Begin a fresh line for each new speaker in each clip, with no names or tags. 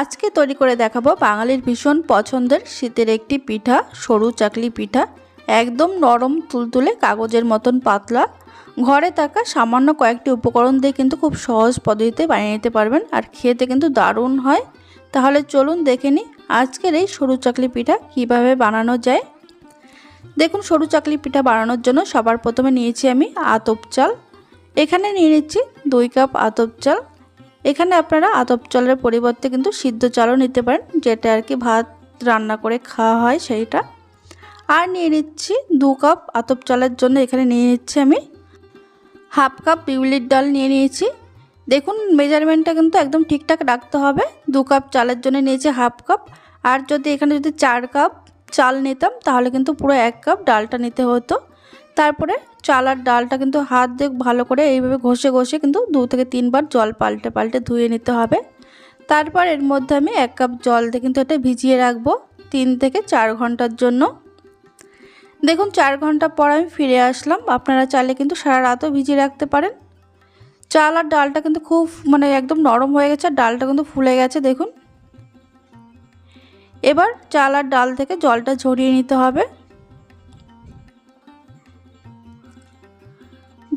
আজকে তৈরি করে দেখাবো বাঙালির ভীষণ পছন্দের শীতের একটি পিঠা, সরু চাকলি পিঠা, একদম নরম তুলতুলে কাগজের মতন পাতলা। ঘরে থাকা সামান্য কয়েকটি উপকরণ দিয়ে কিন্তু খুব সহজ পদ্ধতিতে বানিয়ে নিতে পারবেন আর খেতে কিন্তু দারুণ হয়। তাহলে চলুন দেখে নিই আজকের এই সরু চাকলি পিঠা কীভাবে বানানো যায়। দেখুন, সরু চাকলি পিঠা বানানোর জন্য সবার প্রথমে নিয়েছি আমি আতপ চাল। এখানে নিয়ে নিচ্ছি দুই কাপ আতপ চাল। এখানে আপনারা আতপ চালের পরিবর্তে কিন্তু সিদ্ধ চালও নিতে পারেন, যেটা আর কি ভাত রান্না করে খাওয়া হয় সেইটা। আর নিয়ে নিচ্ছি দু কাপ আতপ চালের জন্য এখানে নিয়ে নিচ্ছি আমি হাফ কাপ বিউলির ডাল নিয়ে নিয়েছি। দেখুন মেজারমেন্টটা কিন্তু একদম ঠিকঠাক রাখতে হবে। দু কাপ চালের জন্য নিয়েছি হাফ কাপ। আর যদি এখানে যদি চার কাপ চাল নিতাম, তাহলে কিন্তু পুরো এক কাপ ডালটা নিতে হতো। তারপরে চাল আর ডালটা কিন্তু হাত দিয়ে ভালো করে এইভাবে ঘষে ঘষে কিন্তু দু থেকে তিনবার জল পাল্টে পাল্টে ধুয়ে নিতে হবে। তারপর এর মধ্যে আমি এক কাপ জল দিয়ে কিন্তু এটা ভিজিয়ে রাখব তিন থেকে চার ঘণ্টার জন্য। দেখুন, চার ঘণ্টা পর আমি ফিরে আসলাম। আপনারা চাইলে কিন্তু সারা রাতও ভিজিয়ে রাখতে পারেন। চাল আর ডালটা কিন্তু খুব মানে একদম নরম হয়ে গেছে, আর ডালটা কিন্তু ফুলে গেছে, দেখুন। এবার চাল আর ডাল থেকে জলটা ঝরিয়ে নিতে হবে।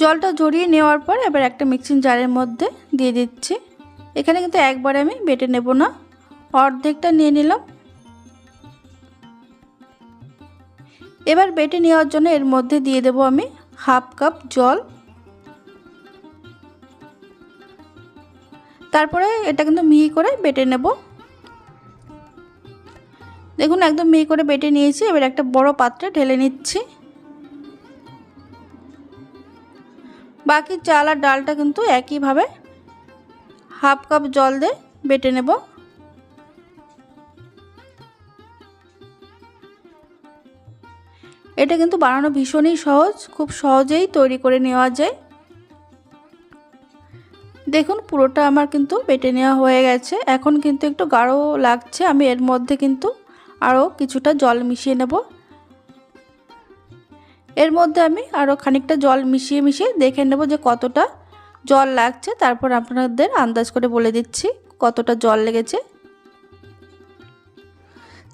জলটা ঝরিয়ে নেওয়ার পর এবার একটা মিক্সিং জারের মধ্যে দিয়ে দিচ্ছি। এখানে কিন্তু একবারে আমি বেটে নেব না। অর্ধেকটা নিয়ে নিলাম। এবার বেটে নেওয়ার জন্য এর মধ্যে দিয়ে দেব আমি হাফ কাপ জল। তারপরে এটা কিন্তু মিহি করে বেটে নেব। দেখুন, একদম মিহি করে বেটে নিয়েছি। এবার একটা বড় পাত্রে ঢেলে নিচ্ছি। বাকি চাল আর ডালটা কিন্তু একইভাবে হাফ কাপ জল দিয়ে বেটে নেব। এটা কিন্তু বানানো ভীষণই সহজ, খুব সহজেই তৈরি করে নেওয়া যায়। দেখুন পুরোটা আমার কিন্তু বেটে নেওয়া হয়ে গেছে। এখন কিন্তু একটু গাঢ় লাগছে, আমি এর মধ্যে কিন্তু আরও কিছুটা জল মিশিয়ে নেব। এর মধ্যে আমি আরও খানিকটা জল মিশিয়ে মিশিয়ে দেখে নেব যে কতটা জল লাগছে। তারপর আপনাদের আন্দাজ করে বলে দিচ্ছি কতটা জল লেগেছে।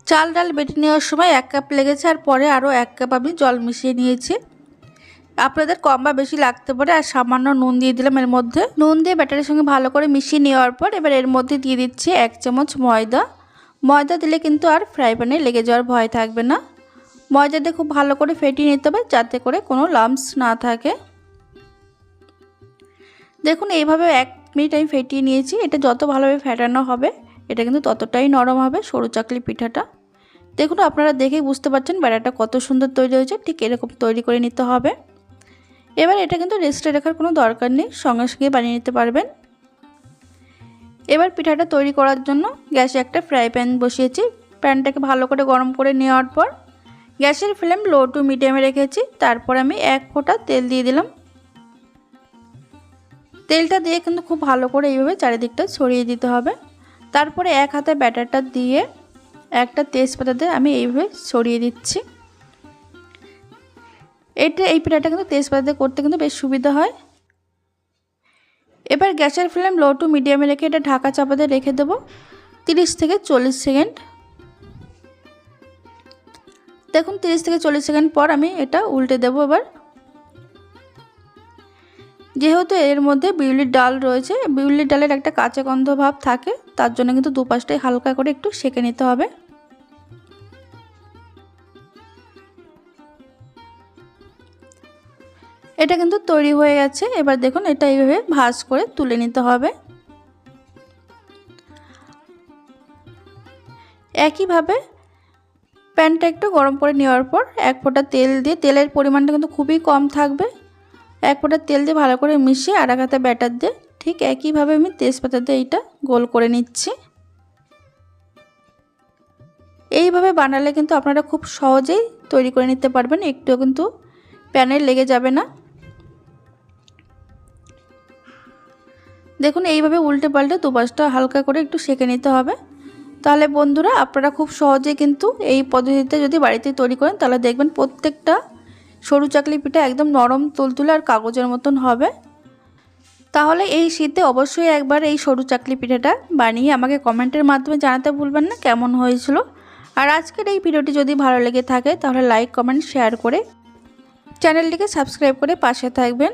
চাল ডাল বেটে নেওয়ার সময় এক কাপ লেগেছে আর পরে আরও এক কাপ আমি জল মিশিয়ে নিয়েছি। আপনাদের কম বা বেশি লাগতে পারে আর সামান্য নুন দিয়ে দিলাম এর মধ্যে। নুন দিয়ে ব্যাটারের সঙ্গে ভালো করে মিশিয়ে নেওয়ার পর এবার এর মধ্যে দিয়ে দিচ্ছি এক চামচ ময়দা। ময়দা দিলে কিন্তু আর ফ্রাই প্যানে লেগে যাওয়ার ভয় থাকবে না। ময়দা দিয়ে খুব ভালো করে ফেটিয়ে নিতে হবে যাতে করে কোনো লাম্পস না থাকে। দেখুন, এইভাবে এক মিনিট আমি ফেটিয়ে নিয়েছি। এটা যত ভালোভাবে ফেটানো হবে, এটা কিন্তু ততটাই নরম হবে সরু চাকলি পিঠাটা। দেখুন, আপনারা দেখেই বুঝতে পারছেন বেড়াটা কত সুন্দর তৈরি হয়েছে, ঠিক এরকম তৈরি করে নিতে হবে। এবার এটা কিন্তু রেস্টে রাখার কোনো দরকার নেই, সঙ্গে সঙ্গে বানিয়ে নিতে পারবেন। এবার পিঠাটা তৈরি করার জন্য গ্যাসে একটা ফ্রাই প্যান বসিয়েছি। প্যানটাকে ভালো করে গরম করে নেওয়ার পর গ্যাসের ফ্লেম লো টু মিডিয়ামে রেখেছি, তারপর আমি এক ফোঁটা তেল দিয়ে দিলাম। তেলটা দিয়ে কিন্তু খুব ভালো করে এইভাবে চারিদিকটা ছড়িয়ে দিতে হবে। তারপরে এক হাতে ব্যাটারটা দিয়ে একটা তেজপাতা দিয়ে আমি এইভাবে ছড়িয়ে দিচ্ছি। এটা, এই পিঠাটা কিন্তু তেজপাতা দিয়ে করতে কিন্তু বেশ সুবিধা হয়। এবার গ্যাসের ফ্লেম লো টু মিডিয়ামে রেখে এটা ঢাকা চাপাতে রেখে দেবো তিরিশ থেকে চল্লিশ সেকেন্ড। দেখুন, তিরিশ থেকে চল্লিশ সেকেন্ড পর আমি এটা উল্টে দেবো এবার। যেহেতু এর মধ্যে বিউলির ডাল রয়েছে, বিউলির ডালের একটা কাঁচা গন্ধ ভাব থাকে, তার জন্য কিন্তু দুপাশটাই হালকা করে একটু সেঁকে নিতে হবে। এটা কিন্তু তৈরি হয়ে গেছে, এবার দেখুন এটা এইভাবে ভাজ করে তুলে নিতে হবে। একইভাবে প্যানটা একটু গরম করে নেওয়ার পর এক ফোঁটা তেল দিয়ে, তেলের পরিমাণটা কিন্তু খুবই কম থাকবে। এক ফোঁটা তেল দিয়ে ভালো করে মিশিয়ে আর হাতে ব্যাটার দিয়ে ঠিক একইভাবে আমি তেজপাতা দিয়ে এইটা গোল করে নিচ্ছি। এইভাবে বানালে কিন্তু আপনারা খুব সহজেই তৈরি করে নিতে পারবেন, একটুও কিন্তু প্যানে লেগে যাবে না। দেখুন, এইভাবে উল্টে পাল্টে দুপাশটা হালকা করে একটু সেঁকে নিতে হবে। তাহলে বন্ধুরা আপনারা খুব সহজে কিন্তু এই পদ্ধতিতে যদি বাড়িতে তৈরি করেন, তাহলে দেখবেন প্রত্যেকটা সরু চাকলি পিঠা একদম নরম তুলতুলে আর কাগজের মতন হবে। তাহলে এই শীতে অবশ্যই একবার এই সরু চাকলি পিঠাটা বানিয়ে আমাকে কমেন্টের মাধ্যমে জানাতে ভুলবেন না কেমন হয়েছিল। আর আজকের এই ভিডিওটি যদি ভালো লেগে থাকে, তাহলে লাইক, কমেন্ট, শেয়ার করে চ্যানেলটিকে সাবস্ক্রাইব করে পাশে থাকবেন।